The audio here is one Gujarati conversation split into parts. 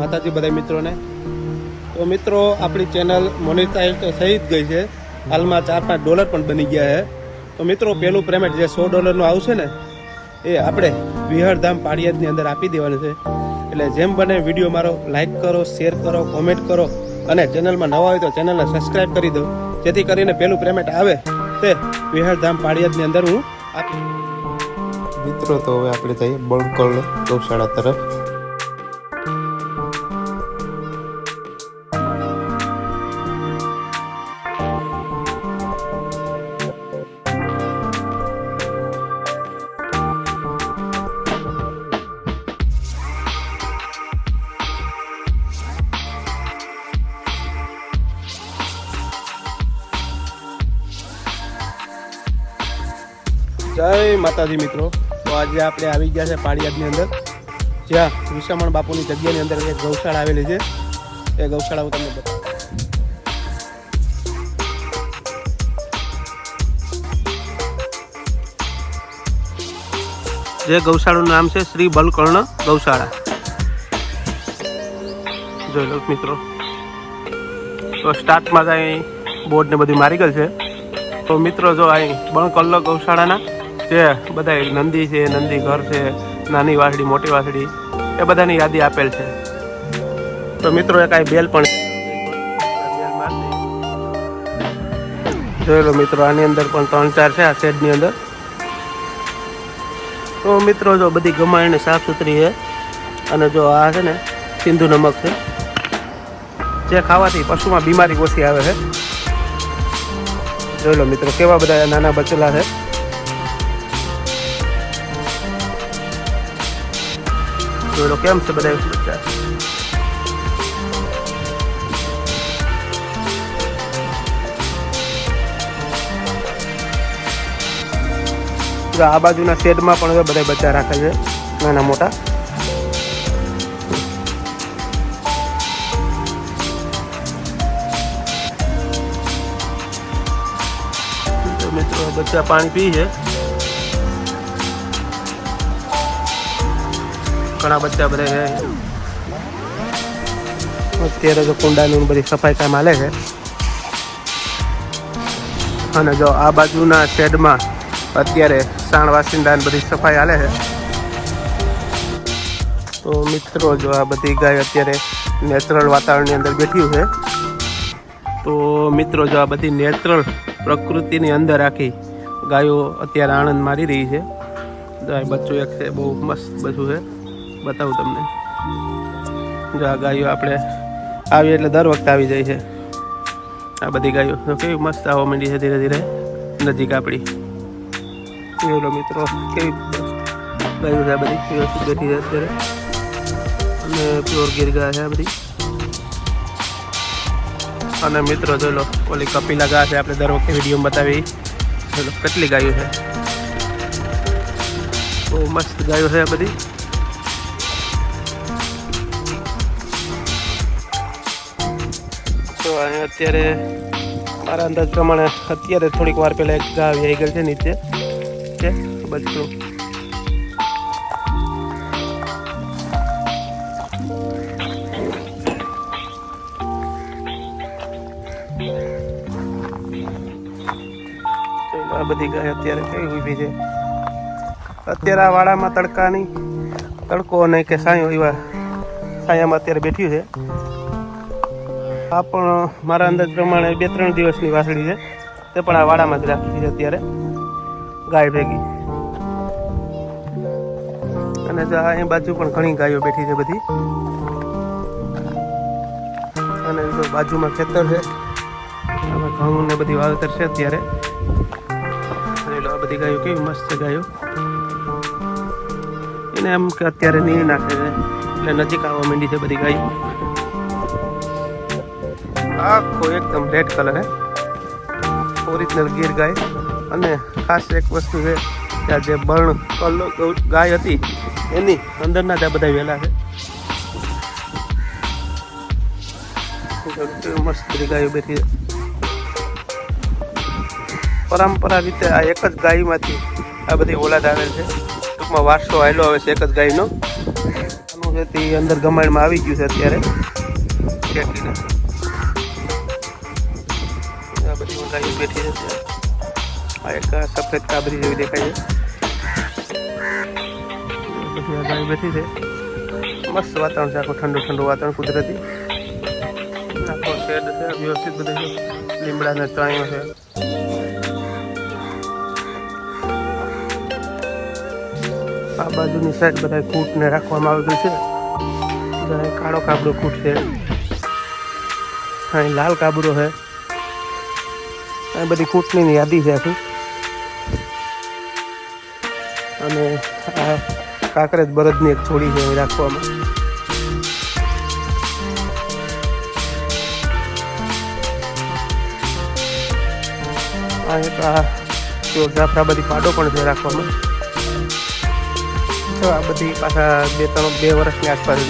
માતાજી બધા મિત્રોને. તો મિત્રો, આપણી ચેનલ મોનિટાઈઝ તો થઈ જ ગઈ છે. હાલમાં ચાર પાંચ ડોલર પણ બની ગયા છે. તો મિત્રો, પેલું પેમેન્ટ જે સો ડોલરનું આવશે ને, એ આપણે વિહરધામ પાડિયાદની અંદર આપી દેવાનું છે. એટલે જેમ બને વીડિયો મારો લાઇક કરો શેર કરો કોમેન્ટ કરો અને ચેનલમાં નવા હોય તો ચેનલને સબસ્ક્રાઈબ કરી દો. જેથી કરીને પેલું પેમેન્ટ આવે તે વિહરધામ પાડિયાદની અંદર હું આપી મિત્રો, તો હવે આપણે થઈ બળકળ ગૌશાળા તરફ. જય માતાજી મિત્રો. તો આજે આપણે આવી ગયા છે પાળિયાદની અંદર. જ્યાં વિશામણ બાપુની જગ્યાની અંદર એક ગૌશાળા આવેલી છે. એ ગૌશાળા હું તમને બતાવું. જે ગૌશાળાનું નામ છે શ્રી બલકર્ણ ગૌશાળા. જોઈ લો મિત્રો. તો સ્ટાર્ટમાં જ અહીં બોર્ડ ને બધું મારી ગયેલ છે. તો મિત્રો જો અહીં બણકલ્લો ગૌશાળાના જે બધા નંદી છે, નંદી ઘર છે, નાની વાસડી મોટી વાસડી એ બધાની યાદી આપેલ છે. તો મિત્રો, એ કાંઈ બેલ પણ જોયેલો મિત્રો, આની અંદર પણ ત્રણ ચાર છે, આ શેડની અંદર. તો મિત્રો, જો બધી ગમાણીને સાફ સુથરી છે, અને જો આ છે ને, સિંધુ નમક છે, જે ખાવાથી પશુમાં બીમારી ઓછી આવે છે. જોઈ લો મિત્રો, કેવા બધા નાના બચેલા છે. લો કેમ છે બધા જો આ બાજુના શેડમાં પણ હવે બધા બચ્ચા રાખે છે નાના મોટા તો મિત્રો બચ્ચા પાણી પી છે ઘણા બધા છે. અત્યારે તો કુંડાની બધી સફાઈ કામ હાલે છે. અને જો આ બાજુના શેડમાં અત્યારે સાણ વાસિંદાની બધી સફાઈ હાલે છે. તો મિત્રો જો આ બધી ગાય અત્યારે નેચરલ વાતાવરણની અંદર બેઠી છે. તો મિત્રો જો આ બધી નેચરલ પ્રકૃતિની અંદર રાખી ગાયો અત્યારે આણંદ મારી રહી છે. બચ્ચું એક છે, બહુ મસ્ત બધું છે. બતાવું તમને. જો આ ગાયો આપણે આવી એટલે દર વખતે આવી જાય છે. આ બધી ગાયો કેવી મસ્ત આવવા માંડી છે ધીરે ધીરે, નજીક આપણી. એવડો મિત્રો, કેવી ગાયો છે આ બધી. વ્યવસ્થિત બેઠી છે અત્યારે. અને પ્યોર ગીર ગાય છે આ બધી. અને મિત્રો જોઈ લો, ઓલી કપિલા ગા છે, આપણે દર વખતે વિડીયોમાં બતાવી. જોઈ કેટલી ગાયો છે. બહુ મસ્ત ગાયો છે આ બધી. અહીં અત્યારે મારા અંદાજ પ્રમાણે અત્યારે થોડીક વાર પહેલાં એક ગા આવી ગઈ છે નીચે. છે? બચ્ચું આ બધી ગાય અત્યારે કઈ ઊભી છે? અત્યારે આ વાડામાં તડકાની તડકો નહીં કે સાયો એવા સાયામાં અત્યારે બેઠ્યું છે. આ પણ મારા અંદાજ પ્રમાણે બે ત્રણ દિવસની વાસળી છે. તે પણ આ વાડામાં જ રાખી છે અત્યારે. ગાય ભેગી. અને જો અહીં બાજુ પણ ઘણી ગાયો બેઠી છે બધી. અને બાજુમાં ખેતર છે. આમાં ઘઉં ને બધી વાવેતર છે અત્યારે. આ બધી ગાયો કેવી મસ્ત ગાયો. એને એમ કે અત્યારે નીર નાખે છે. એટલે નજીક આવવા માંડી છે બધી ગાયો. આખો એકદમ રેડ કલર હે. ઓરિજિનલ ગીર ગાય. અને ખાસ એક વસ્તુ છે, કે આ જે બર્ણ કલર ગાય હતી, એની અંદરના ત્યાં બધા વેલા છે. મસ્ત ગાયો બેઠી પરંપરા રીતે આ એક જ ગાયમાંથી આ બધી ઓલાદ આવે છે. ટૂંકમાં વારસો આવેલો આવે છે એક જ ગાયનો. આનું જેથી અંદર ગમાણમાં આવી ગયું છે અત્યારે. ટેકરીને આ બધી ગાયો બેઠી છે ત્યાં. આ એક આ સફેદ કાબરી જેવી દેખાય છે બધી આ ગાયો બેઠી છે મસ્ત વાતાવરણ છે આખું ઠંડુ ઠંડુ વાતાવરણ કુદરતી આખો શેડ છે વ્યવસ્થિત બધું છે લીમડાના ચાયો છે આ બાજુની સાઈડ બધા કૂટને રાખવામાં આવેલું છે બધા કાળો કાબરો કૂટ છે અહીં લાલ કાબરો છે આ બધી કૂટની યાદી છે આખી. અને આ કાંકરેજ બરદની એક છોડી છે રાખવામાં. આ એક આ પાડો પણ છે રાખવામાં. જો આ બધી પાછા બે ત્રણ બે વર્ષની આસપાસ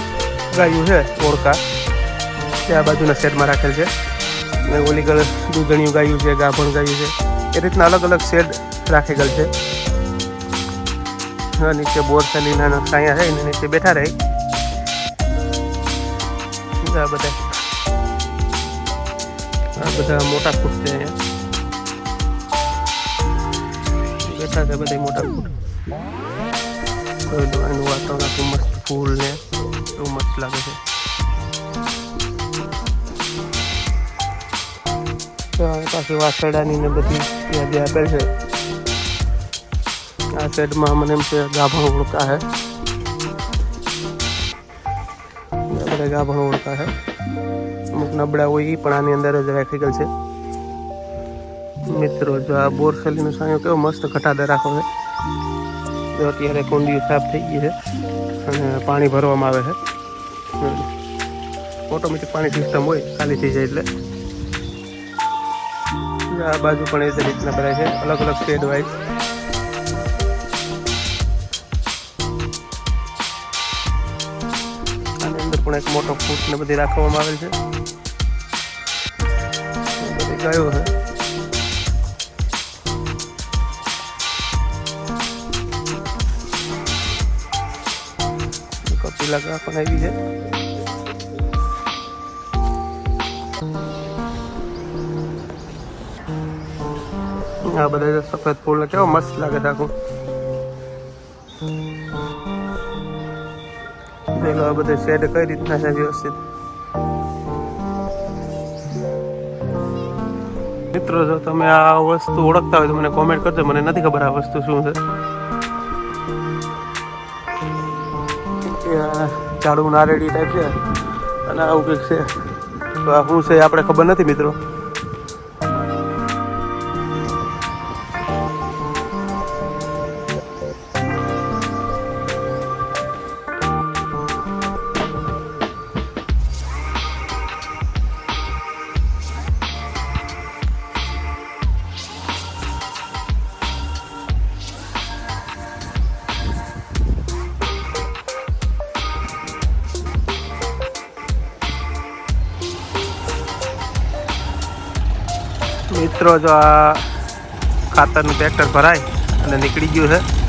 ગાયું છે ઓળકા તે આ બાજુના શેડમાં રાખેલ છે. અને ઓલી ગળ દૂધણિયું ગાયું છે, ગાભણ ગાયું છે. એ રીતના અલગ અલગ શેડ રાખેલ છે. નીચે બોર સરના કાંયા છે, એની નીચે બેઠા રહે. બધા. આ બધા મોટા ફૂટ છે અહીંયા. બેઠા છે બધા મોટા ફૂટ એનું વાતાવરણ આખું મસ્ત ફૂલ ને એવું મસ્ત લાગે છે. પાછી વાસડાની ને બધી યાદી આપેલ છે. આ સેટમાં મને એમ છે, ગાભણ ઓળખા હે. બધા ગાભણ ઓળખા હે. અમુક નબળા હોય એ પણ આની અંદર જ રાખી છે. મિત્રો, જો આ બોરસલીનો સાયો કેવો મસ્ત ઘટાદાર રાખો છે. જો અત્યારે કુંડીઓ સાફ થઈ ગઈ છે, અને પાણી ભરવામાં આવે છે. ઓટોમેટિક પાણી સિસ્ટમ હોય, ખાલી થઈ જાય એટલે. આ બાજુ પણ એ રીતના ભરાય છે. અલગ અલગ શેડ વાઇઝ અંદર પણ એક મોટો ફૂટ ને બધી રાખવામાં આવેલ છે. ગાયો છે. કપિલા પણ આવી છે. આ બધા સફેદ ફૂલ કેવો મસ્ત લાગે છે આખું દેખો આ બધા શેડ કઈ રીતના છે વ્યવસ્થિત? મિત્રો, જો તમે આ વસ્તુ ઓળખતા હોય તો મને કોમેન્ટ કરજો. મને નથી ખબર આ વસ્તુ શું છે. ઝાડુ નારેડી ટાઈપ છે. અને આવું કંઈક છે. તો આ શું છે આપણે ખબર નથી મિત્રો. મિત્રો જો આ ખાતરનું ટ્રેક્ટર ભરાય અને નીકળી ગયું છે